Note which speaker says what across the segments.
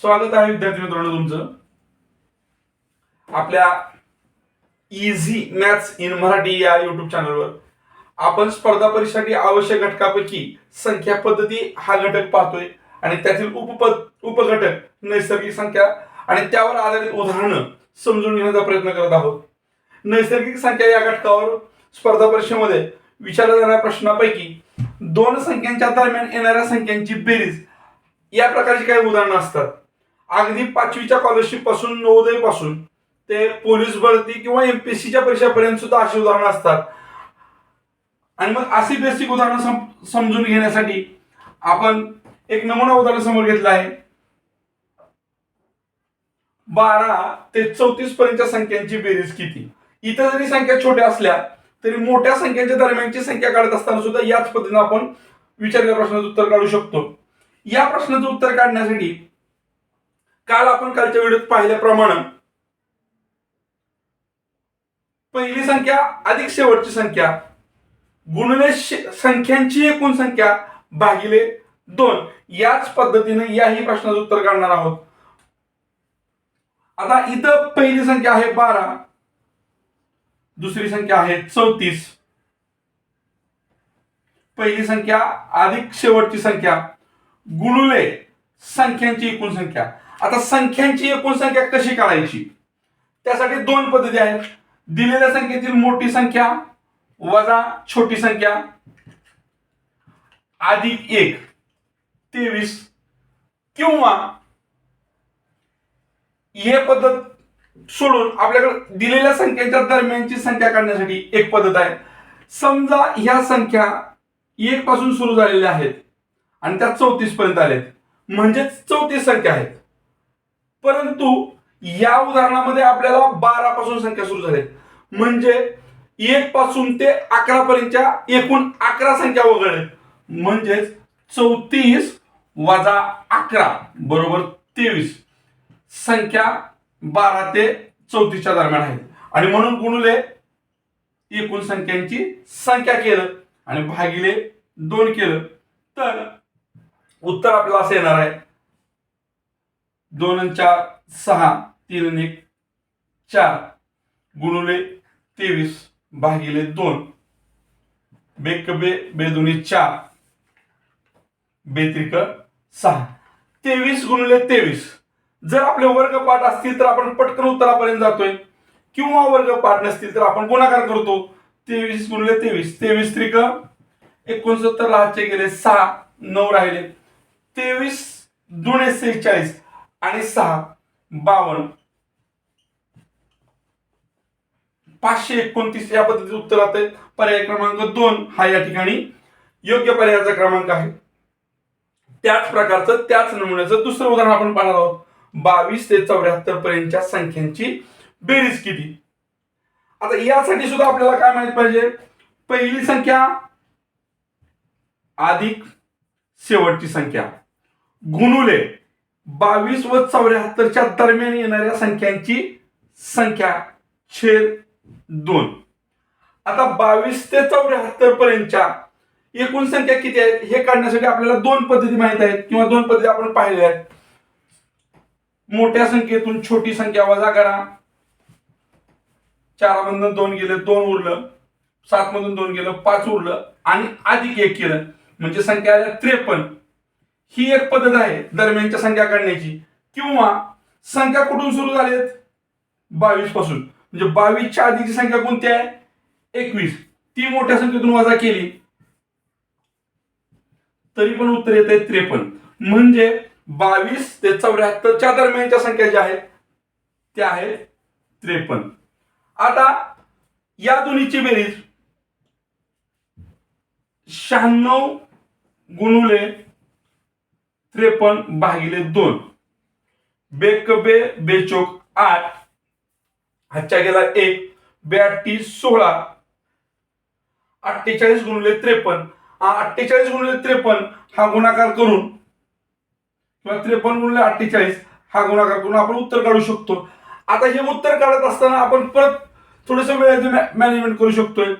Speaker 1: स्वागत आहे विद्यार्थी मित्रांनो तुमचं. आपल्या इझी मॅथ्स इन मराठी या युट्यूब चॅनलवर आपण स्पर्धा परीक्षेसाठी आवश्यक घटकापैकी संख्या पद्धती हा घटक पाहतोय आणि त्यातील उपपद उपघटक नैसर्गिक संख्या आणि त्यावर आधारित उदाहरणं समजून घेण्याचा प्रयत्न करत आहोत. नैसर्गिक संख्या या घटकावर स्पर्धा परीक्षेमध्ये विचारल्या जाणाऱ्या प्रश्नापैकी दोन संख्यांच्या दरम्यान येणाऱ्या संख्यांची बेरीज या प्रकारची काही उदाहरणं असतात. अगदी पाचवीच्या स्कॉलरशिपपासून नवोदयपासून ते पोलीस भरती किंवा एमपीएससीच्या परीक्षेपर्यंत सुद्धा अशी उदाहरणं असतात. आणि मग अशी बेसिक उदाहरणं समजून घेण्यासाठी आपण एक नमुना उदाहरण समोर घेतलं आहे. बारा ते चौतीस पर्यंतच्या संख्यांची बेरीज किती? इतर जरी संख्या छोट्या असल्या तरी मोठ्या संख्यांच्या दरम्यानची संख्या काढत असताना सुद्धा याच पद्धतीने आपण विचारलेल्या प्रश्नाचं उत्तर काढू शकतो. या प्रश्नाचं उत्तर काढण्यासाठी काल आपण कालच्या व्हिडिओत पाहिल्याप्रमाणे पहिली संख्या अधिक शेवटची संख्या गुणले संख्यांची एकूण संख्या भागिले दोन. याच पद्धतीने याही प्रश्नाचं उत्तर काढणार आहोत. आता इथं पहिली संख्या आहे बारा. दुसरी संख्या आहे चौतीस. पहिली संख्या अधिक शेवटची संख्या गुणुले संख्यांची एकूण संख्या. आता संख्यांची एकूण संख्या कशी काढायची? त्यासाठी दोन पद्धती आहेत. दिलेल्या संख्येतील मोठी संख्या वजा छोटी संख्या अधिक एक तेवीस किंवा हे पद्धत सोडून आपल्याकडे दिलेल्या संख्येच्या दरम्यानची संख्या काढण्यासाठी एक पद्धत आहे. समजा ह्या संख्या एक पासून सुरू झालेल्या आहेत आणि त्या चौतीस पर्यंत आलेत. म्हणजेच चौतीस संख्या आहेत. परंतु या उदाहरणामध्ये आपल्याला बारा पासून संख्या सुरू झाल्यात म्हणजे एक पासून ते अकरा पर्यंतच्या एकूण अकरा संख्या वगळले. म्हणजेच चौतीस वजा अकरा बरोबर तेवीस. संख्या बारा ते चौतीसच्या दरम्यान आहेत आणि म्हणून गुणले एकूण संख्यांची संख्या केलं आणि भागिले दोन केलं. तर उत्तर आपल्याला असं येणार आहे. दोन चार सहा तीन एक चार गुणुले तेवीस भागिले दोन. बेक बे बेदुनी चार. बेत्रिक सहा. तेवीस गुणले तेवीस. जर आपले वर्गपाठ असतील तर आपण पटकन उत्तरापर्यंत जातोय. किंवा वर्गपाठ नसतील तर आपण गुणाकार करतो. तेवीस गुणले तेवीस. तेवीस त्रिक एकोणसत्तर लाचे गेले सहा नऊ राहिले. तेवीस दुणे सेहेचाळीस. आणि सहा बावन्न. पाचशे एकोणतीस या पद्धतीचे उत्तर आहे. पर्याय क्रमांक दोन हा या ठिकाणी योग्य पर्यायाचा क्रमांक आहे. त्याच प्रकारचं त्याच नमुन्याचं दुसरं उदाहरण आपण पाहणार आहोत. बावीस ते चौऱ्याहत्तर पर्यंतच्या संख्यांची बेरीज किती? आता यासाठी सुद्धा आपल्याला काय माहीत पाहिजे? पहिली संख्या अधिक शेवटची संख्या. गुणुले. बावीस व चौऱ्याहत्तरच्या दरम्यान येणाऱ्या संख्यांची संख्या छेद दोन. आता बावीस ते चौऱ्याहत्तर पर्यंतच्या एकूण संख्या किती आहेत हे काढण्यासाठी आपल्याला दोन पद्धती माहीत आहेत किंवा दोन पद्धती आपण पाहिल्या आहेत. मोठ्या संख्येतून छोटी संख्या वजा करा. चारामधून दोन गेलं दोन उरलं. सात मधून दोन गेलं पाच उरलं. आणि अधिक एक केलं म्हणजे संख्या आल्या त्रेपन्न. ही एक पद्धत आहे दरम्यानच्या संख्या काढण्याची. किंवा संख्या कुठून सुरू झालेत? बावीसपासून. म्हणजे बावीसच्या आधीची संख्या कोणती आहे? एकवीस. ती मोठ्या संख्येतून वजा केली. तरी पण उत्तर येत आहे त्रेपन्न. म्हणजे बावीस ते चौऱ्याहत्तरच्या दरम्यानच्या संख्या ज्या आहेत त्या आहेत त्रेपन्न. आता या दोन्हीची बेरीज शहाण्णव गुणुले त्रेपन्न भागिले दोन. बेक बे बेचोक आठ. हातच्या गेला एक. ब्याऐंशी सोळा. अठ्ठेचाळीस गुणले त्रेपन्न. अठ्ठेचाळीस गुणले त्रेपन्न हा गुणाकार करून किंवा त्रेपन्न गुणले अठ्ठेचाळीस हा गुणाकार करून आपण उत्तर काढू शकतो. आता हे उत्तर काढत असताना आपण परत थोडस वेळेचं मॅनेजमेंट करू शकतोय.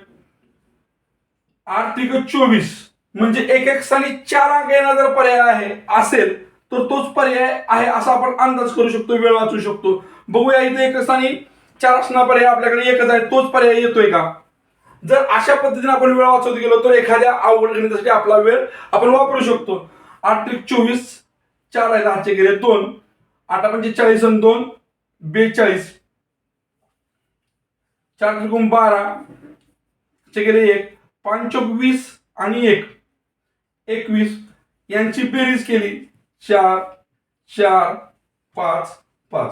Speaker 1: आठ त्रिक चोवीस. म्हणजे एक एक स्थानी चार अंक येणार जर पर्याय आहे असेल तर तोच पर्याय आहे असा आपण अंदाज करू शकतो वेळ वाचू शकतो. बघूया इथे एक स्थानी चार असणार पर्याय आपल्याकडे एकच आहे तोच पर्याय येतोय का? जर अशा पद्धतीने आपण वेळ वाचवत गेलो तर एखाद्या अवघड गणितासाठी आपला वेळ आपण वापरू शकतो. आठ त्रिक चोवीस चार आहे दहाचे गेले दोन. आठ म्हणजे चाळीस आणि दोन बेचाळीस. चार त्रिकोण बारा चे गेले एक. पाच वीस आणि एक. एकवीस. यांची बेरीज केली. चार चार पाच पाच.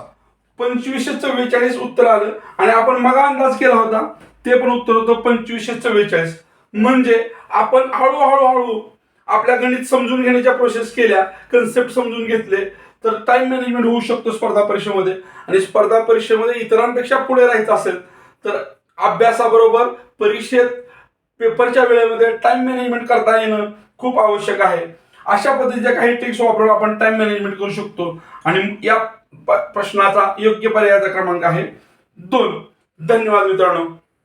Speaker 1: पंचवीसशे चव्वेचाळीस उत्तर आलं. आणि आपण मग अंदाज केला होता. ते पण उत्तर होतं पंचवीसशे चव्वेचाळीस. म्हणजे आपण हळूहळू हळू आपल्या गणित समजून घेण्याच्या प्रोसेस केल्या कन्सेप्ट समजून घेतले तर टाइम मॅनेजमेंट होऊ शकतो स्पर्धा परीक्षेमध्ये. आणि स्पर्धा परीक्षेमध्ये इतरांपेक्षा पुढे राहायचं असेल तर अभ्यासाबरोबर परीक्षेत पेपरच्या वेळेमध्ये टाइम मॅनेजमेंट करता येणं खूप आवश्यक आहे. अशा पद्धतीच्या काही ट्रिक्स वापरून आपण टाइम मॅनेजमेंट करू शकतो. आणि या प्रश्नाचा योग्य पर्यायाचा क्रमांक आहे दोन. धन्यवाद मित्रांनो.